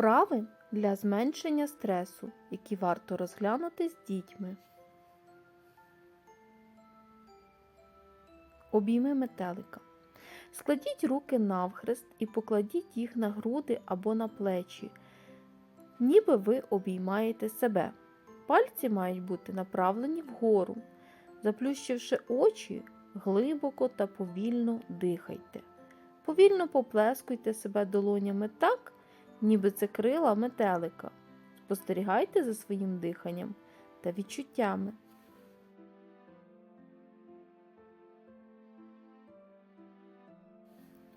Вправи для зменшення стресу, які варто розглянути з дітьми. Обійми метелика. Складіть руки навхрест і покладіть їх на груди або на плечі, ніби ви обіймаєте себе. Пальці мають бути направлені вгору. Заплющивши очі, глибоко та повільно дихайте. Повільно поплескуйте себе долонями так, ніби це крила метелика. Спостерігайте за своїм диханням та відчуттями.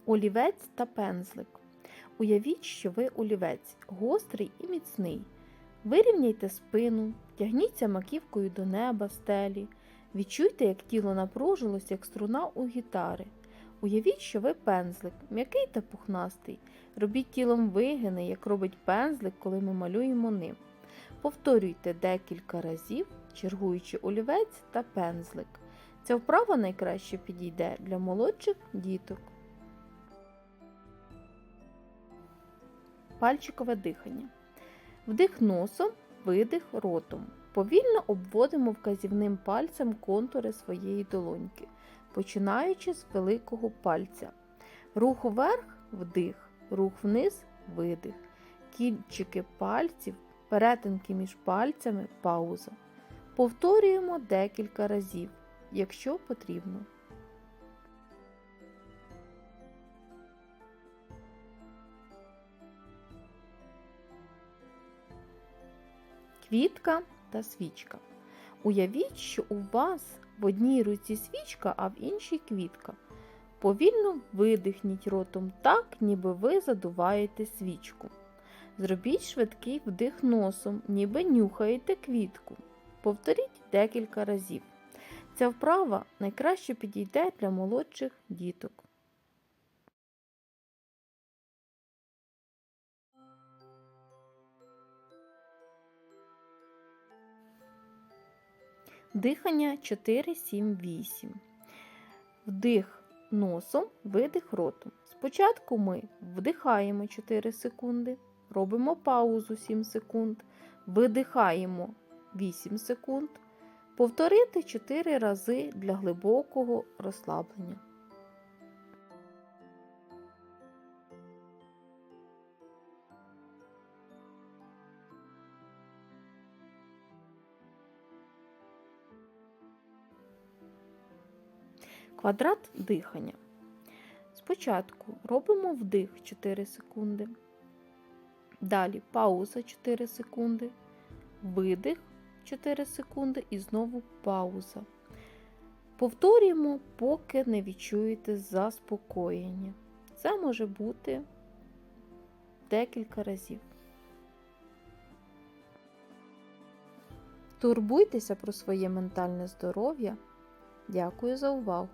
Олівець та пензлик. Уявіть, що ви олівець, гострий і міцний. Вирівняйте спину, тягніться маківкою до неба, стелі. Відчуйте, як тіло напружилось, як струна у гітари. Уявіть, що ви пензлик, м'який та пухнастий. Робіть тілом вигини, як робить пензлик, коли ми малюємо ним. Повторюйте декілька разів, чергуючи олівець та пензлик. Ця вправа найкраще підійде для молодших діток. Пальчикове дихання. Вдих носом, видих ротом. Повільно обводимо вказівним пальцем контури своєї долоньки, починаючи з великого пальця. Рух вверх вдих, рух вниз видих. Кінчики пальців, перетинки між пальцями пауза. Повторюємо декілька разів, якщо потрібно. Квітка та свічка. Уявіть, що у вас в одній руці свічка, а в іншій квітка. Повільно видихніть ротом так, ніби ви задуваєте свічку. Зробіть швидкий вдих носом, ніби нюхаєте квітку. Повторіть декілька разів. Ця вправа найкраще підійде для молодших діток. Дихання 4, 7, 8. Вдих носом, видих ротом. Спочатку ми вдихаємо 4 секунди, робимо паузу 7 секунд, видихаємо 8 секунд. Повторити 4 рази для глибокого розслаблення. Квадрат дихання. Спочатку робимо вдих 4 секунди. Далі пауза 4 секунди, видих 4 секунди і знову пауза. Повторюємо, поки не відчуєте заспокоєння. Це може бути декілька разів. Турбуйтеся про своє ментальне здоров'я. Дякую за увагу!